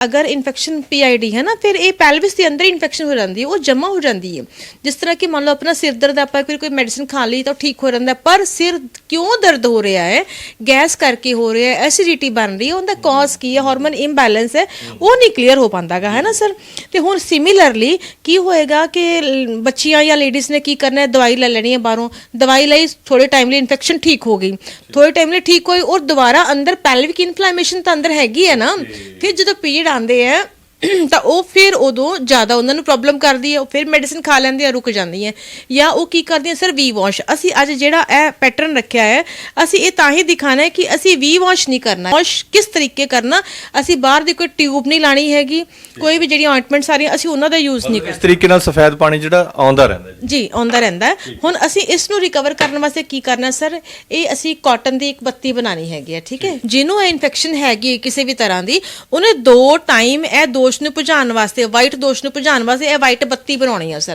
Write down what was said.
ਅਗਰ ਇਨਫੈਕਸ਼ਨ ਪੀਆਈਡੀ ਹੈ ਨਾ ਫਿਰ ਇਹ ਪੈਲਵਿਸ ਦੇ ਅੰਦਰ ਇਨਫੈਕਸ਼ਨ ਹੋ ਜਾਂਦੀ ਹੈ ਉਹ ਜਮਾ ਹੋ ਜਾਂਦੀ ਹੈ। ਜਿਸ ਤਰ੍ਹਾਂ ਕਿ ਮੰਨ ਲਓ ਆਪਣਾ ਸਿਰ ਦਰਦ ਆਪਾਂ ਕੋਈ ਕੋਈ ਮੈਡੀਸਿਨ ਖਾ ਲਈ ਤਾਂ ਠੀਕ ਹੋ ਜਾਂਦਾ ਪਰ ਸਿਰ ਕਿਉਂ ਦਰਦ ਹੋ ਰਿਹਾ ਹੈ ਗੈਸ ਕਰਕੇ ਹੋ ਰਿਹਾ ਹੈ ਐਸਿਡਿਟੀ ਬਣ ਰਹੀ ਹੈ ਉਹਦਾ ਕਾਜ਼ ਕੀ ਹੈ ਹਾਰਮੋਨ ਇੰਬੈਲੈਂਸ ਹੈ ਉਹ ਨਹੀਂ ਕਲੀਅਰ ਹੋ ਪਾਉਂਦਾਗਾ ਹੈ ਨਾ ਸਰ ਤੇ ਹੁਣ ਸਿਮਿਲਰਲੀ ਕੀ ਹੋਏਗਾ ਕਿ ਬੱਚੀਆਂ ਜਾਂ ਲੇਡੀਜ਼ ਨੇ ਕੀ ਕਰਨਾ ਹੈ ਦਵਾਈ ਲੈ ਲੈਣੀ ਹੈ ਬਾਹਰੋਂ ਦਵਾਈ ਲਈ ਥੋੜੇ ਟਾਈਮ ਲਈ ਇਨਫੈਕਸ਼ਨ ਠੀਕ ਹੋ ਗਈ। ਥੋੜੇ ਟਾਈਮ ਲਈ ਠੀਕ ਹੋਈ ਔਰ ਦੁਬਾਰਾ ਅੰਦਰ ਪੈਲਵਿਕ ਇਨਫਲੇਮੇਸ਼ਨ ਤਾਂ ਅੰਦਰ ਹੈਗੀ ਹੈ ਨਾ ਫਿਰ ਜਦੋਂ ਪੀਰੀਅਡ ਆਉਂਦੇ ਆ ਤਾਂ ਉਹ ਫਿਰ ਉਦੋਂ ਜ਼ਿਆਦਾ ਉਹਨਾਂ ਨੂੰ ਪ੍ਰੋਬਲਮ ਕਰਦੀ ਹੈ ਉਹ ਫਿਰ ਮੈਡੀਸਿਨ ਖਾ ਲੈਂਦੇ ਆ ਰੁਕ ਜਾਂਦੀ ਹੈ। ਜਾਂ ਉਹ ਕੀ ਕਰਦੀਆਂ ਸਰ ਵੀ ਵਾਸ਼ ਅਸੀਂ ਅੱਜ ਜਿਹੜਾ ਇਹ ਪੈਟਰਨ ਰੱਖਿਆ ਹੈ ਅਸੀਂ ਇਹ ਤਾਂ ਹੀ ਦਿਖਾਣਾ ਹੈ ਕਿ ਅਸੀਂ ਵੀ ਵਾਸ਼ ਨਹੀਂ ਕਰਨਾ। ਵਾਸ਼ ਕਿਸ ਤਰੀਕੇ ਕਰਨਾ? ਅਸੀਂ ਬਾਹਰ ਦੀ ਕੋਈ ਟਿਊਬ ਨਹੀਂ ਲਾਣੀ ਹੈਗੀ ਕੋਈ ਵੀ ਜਿਹੜੀਆਂ ਆਇੰਟਮੈਂਟ ਸਾਰੀਆਂ ਅਸੀਂ ਉਹਨਾਂ ਦਾ ਯੂਜ਼ ਨਹੀਂ ਇਸ ਤਰੀਕੇ ਨਾਲ ਸਫੈਦ ਪਾਣੀ ਜਿਹੜਾ ਆਉਂਦਾ ਰਹਿੰਦਾ ਜੀ। ਜੀ ਆਉਂਦਾ ਰਹਿੰਦਾ ਹੈ। ਹੁਣ ਅਸੀਂ ਇਸ ਨੂੰ ਰਿਕਵਰ ਕਰਨ ਵਾਸਤੇ ਕੀ ਕਰਨਾ ਸਰ ਇਹ ਅਸੀਂ ਕਾਟਨ ਦੀ ਇੱਕ ਬੱਤੀ ਬਣਾਣੀ ਹੈਗੀ ਹੈ ਠੀਕ ਹੈ? ਜਿਹਨੂੰ ਇਹ ਇਨਫੈਕਸ਼ਨ ਹੈਗੀ ਹੈ ਕਿਸੇ ਵੀ ਤਰ੍ਹਾਂ ਦੀ ਉਹਨੇ ਦੋ ਟਾਈਮ ਇਹ ਦੋਸ਼ ਨੂੰ ਭਜਾਉਣ ਵਾਸਤੇ ਵਾਈਟ ਦੋਸ਼ ਨੂੰ ਭਜਾਉਣ ਵਾਸਤੇ ਇਹ ਵਾਈਟ ਬੱਤੀ ਬਣਾਉਣੀ ਹੈ ਸਰ।